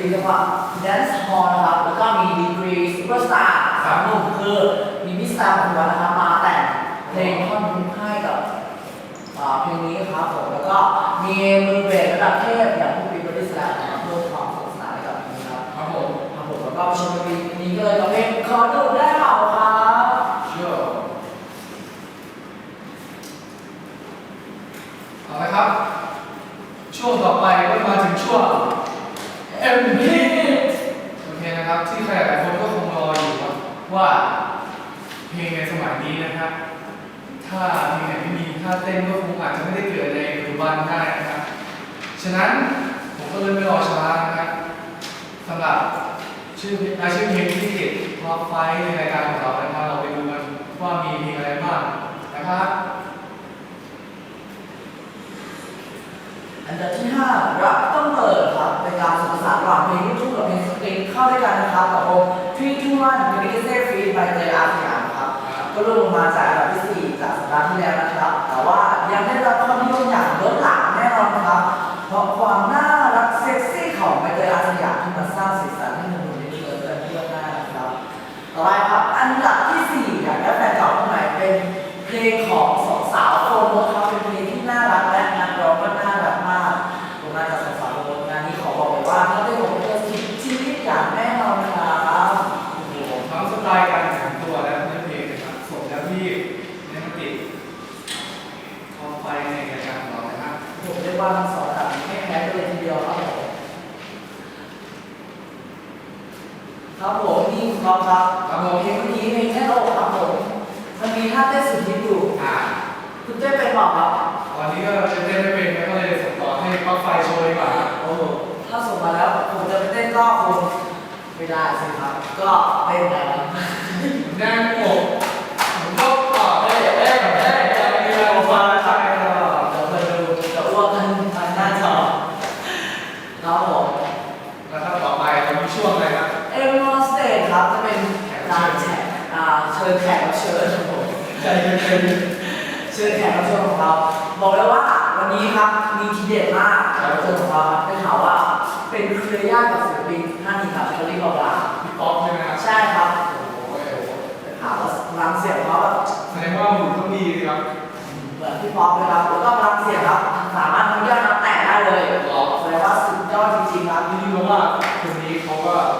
เป็นตีจังหวะ Dance Hall นะครับ แล้วก็มีดีกรีซูเปอร์สตาร์สามหนุ่มคือมีมิสตาร์ปัจจุบันนะครับมาแต่งเพลงท่อนฮุกให้กับอ่าเพลงนี้ครับผม แล้วก็มีมือเบสระดับเทพอย่างผู้ปีบริสแลมนะครับเพิ่มความสนุกสนานให้กับเพลงนี้ครับครับผมครับผมแล้วก็ชมปีนี้ก็เลยกับเพลงขอดูได้เปล่าครับ เชื่อเอาละครับ ช่วงต่อไปก็มาถึงช่วง MP โอเคนะครับ ที่ใครหลายคนก็คงรออยู่ครับว่าเพลงในสมัยนี้นะครับ ถ้าเพลงไหนไม่มีท่าเต้นก็คงอาจจะไม่ได้เกิดในปัจจุบันได้นะครับฉฉะนั้นผมก็เลยไม่รอช้านะครับสำหรับชื่ออาชื่อเพลงที่ติดท็อปไฟว์ในรายการของเรานะครับเราไปดูกันว่ามีเพลงอะไรบ้างนะครับ อันดับที่ห้ารักต้องเปิด ครับเป็นกาสมผสานระหว่างเพลงลูกทุ่งกับเพลงสตริงเข้าด้วยกันนะครับกับวงทรีทูวันมินิเซ่ฟรีใบเตยอาสยามครับ ก็ร่วงลงมาจากอันดับที่ 4 จากสัปดาห์ที่แล้วนะครับ แต่ว่ายังได้รับความนิยมอย่างล้นหลามแน่นอนนะครับ เพราะความน่ารักเซ็กซี่ของใบเตยอาสยามที่มาสร้างสีสันให้หนุ่มๆได้เชิญกันเที่ยวหน้านะครับต่อไปครับอันดับที่4อยากได้แฟนเก่าคนใหม่เป็นเพลงของ การแขกอ่าเชิญแขกรับเชิญครับผมใจเย็นๆเชิญแขกรับเชิญของเรา บอกเลยว่าวันนี้ครับมีทีเด็ดมากแขกรับเชิญของเราครับได้ข่าวว่าเป็นเครือญาติกับศิลปินท่านนี้ครับเชอรี่บอกว่าพี่ป๊อปใช่ไหมครับใช่ครับโอ้โหได้ข่าวว่ารังเสียงเขาแบบแสดงว่าหุ่นต้องดีสิครับเหมือนพี่ป๊อปเลยครับแล้วก็รังเสียงครับสามารถทำยอดนับแตะได้เลยแสดงว่าสุดยอดจริงๆครับนี่รู้ว่าคนนี้เขาก็ไม่บอก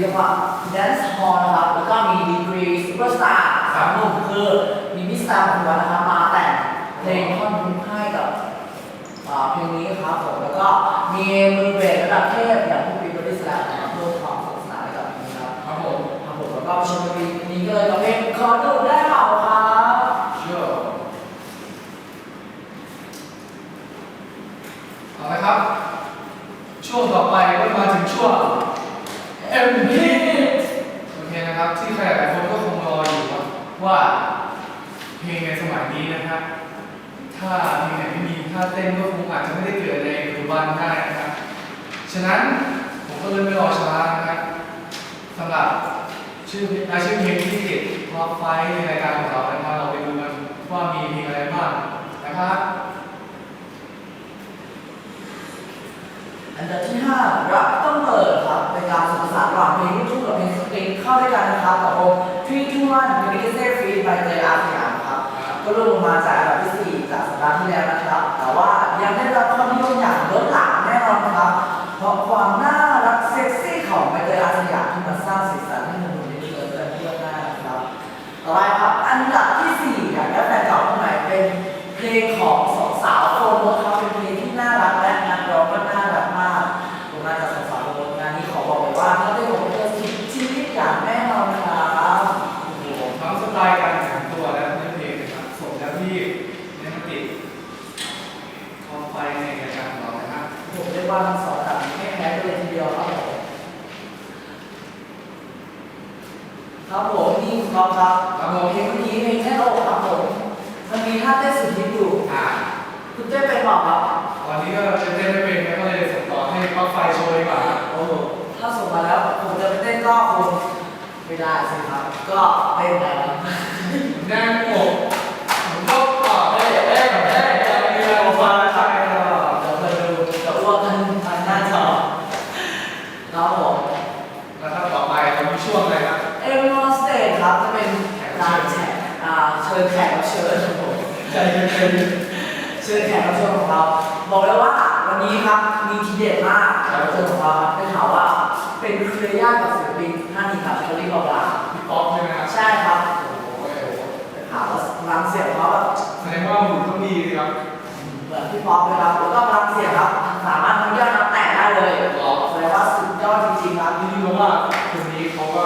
เป็นตีจังหวะ dance hall นะครับแล้วก็มีดีกรีซูเปอร์สตาร์สามหนุ่มคือมีมิสตาร์พันวันนะครับมาแต่งเพลงท่อนฮุกให้กับอ่าเพลงนี้ครับผมแล้วก็มีมือเบสระดับเทพอย่างผู้ปีบริสแลมนะครับเพิ่มความสนุกสนานให้กับเพลงนี้ครับครับผมครับผมแล้วก็ชมเพลงนี้ก็เลยกับเพลงขอดูได้เปล่าครับเชื่อเอาละครับ ช่วงต่อไปก็มาถึงช่วง M Hit โอเคนะครับ ที่ใครหลายคนก็คงรออยู่ครับว่าเพลงในสมัยนี้นะครับ ถ้าเพลงไหนไม่มีท่าเต้นก็คงอาจจะไม่ได้เกิดในปัจจุบันได้นะครับ ฉะนั้นผมก็เลยไม่รอช้านะครับสำหรับชื่อรายชื่อเพลงที่ติดท็อปไฟว์ในรายการของเรานะครับเราไปดูกันว่ามีเพลงอะไรบ้างนะครับอันดับที่ห้ารักต้องเปิด ครับเป็นการผสมผสานระหว่างเพลงลูกทุ่งกับเพลงสตริงเข้าด้วยกันนะครับกับวงทรีทูวันมินิเซ่ฟีไปเตยอาสยามครับก็ร่วงลงมาจากอันดับที่ 4 จากสัปดาห์ที่แล้วนะครับ แต่ว่ายังได้รับความนิยมอย่างล้นหลามแน่นอนนะครับ เพราะความน่ารักเซ็กซี่ของใบเตยอาสยามที่มาสร้างสีสันให้หนุ่มๆได้เชิญกันทั่วหน้านะครับต่อไปครับอันดับที่4อยากได้แฟนเก่าคนใหม่เป็นเพลงของ เชิญแขกรับเชิญครับผมใจเย็นเชิญแขกรับเชิญของเรา บอกเลยว่าวันนี้ครับมีทีเด็ดมากแขกรับเชิญของเราครับได้ข่าวว่า เป็นเครือญาติกับศิลปินท่านนี้ครับเชอรี่บาบาๆพี่ป๊อปใช่ไหมครับใช่ครับโอ้โหได้ข่าวว่าพลังเสียงเขาแบบแสดงว่าหมุนต้องดีสิครับเหมือนพี่ป๊อปเลยครับแล้วก็พลังเสียงครับ สามารถทำยอดน้ำแตกได้เลยหรอแสดงว่าสุดยอดจริงๆครับนี่รู้ว่าคนนี้เขาก็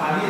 สถานที่